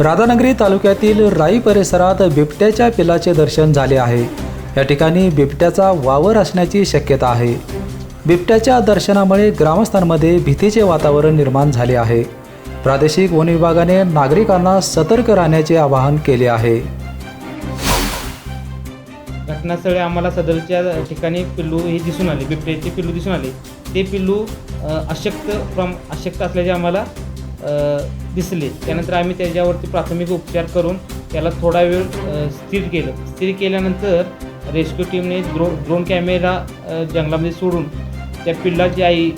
राधानगरी तालुक्यातील राई परिसरात बिबट्याच्या पिलाचे दर्शन झाले आहे. या ठिकाणी बिबट्याचा वावर असण्याची शक्यता आहे. बिबट्याच्या दर्शनामुळे ग्रामस्थांमध्ये भीतीचे वातावरण निर्माण झाले आहे. प्रादेशिक वन विभागाने नागरिकांना सतर्क राहण्याचे आवाहन केले आहे. घटनास्थळी आम्हाला सदरच्या ठिकाणी पिल्लू हे दिसून आले बिबट्याचे पिल्लू दिसून आले. ते पिल्लू अशक्त प्रम अशक्त असल्याचे आम्हाला दिसले. त्यानंतर आम्ही त्याच्यावरती प्राथमिक उपचार करून त्याला थोडा वेळ स्थिर केलं. स्थिर केल्यानंतर रेस्क्यू टीमने ड्रो ड्रोन कॅमेरा जंगलामध्ये सोडून त्या पिल्लाची आई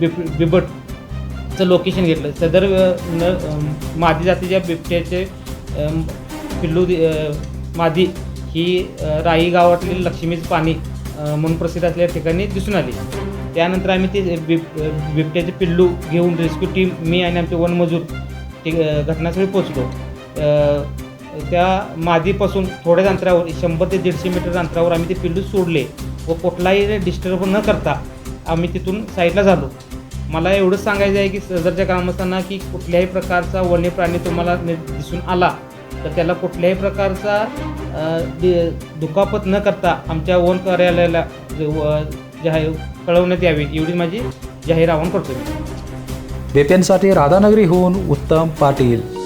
बिब बिबटचं लोकेशन घेतलं. सदर न मादी जातीच्या बिबट्याचे पिल्लू दि- मादी ही राई गावातली लक्ष्मीचं पाणी म्हणून प्रसिद्ध असलेल्या ठिकाणी दिसून आली. त्यानंतर आम्ही ते बिब बिबट्याचे पिल्लू घेऊन रेस्क्यू टीम मी आणि आमचे वनमजूर ते घटनास्थळी पोचलो त्या मादीपासून थोड्याच अंतरावर शंभर ते दीडशे मीटर अंतरावर आम्ही ते पिल्लू सोडले व कुठलाही डिस्टर्ब न करता आम्ही तिथून साईडला झालो. मला एवढंच सांगायचं आहे की सदरच्या ग्रामस्थांना की कुठल्याही प्रकारचा वन्य प्राणी तुम्हाला दिसून आला तर त्याला कुठल्याही प्रकारचा दुखापत न करता आमच्या वन कार्यालयाला व- जाहीर कळवण्यात यावी एवढी माझी जाहीर आवाहन करतो मी. बेपेनसाठी राधानगरीहून उत्तम पाटील.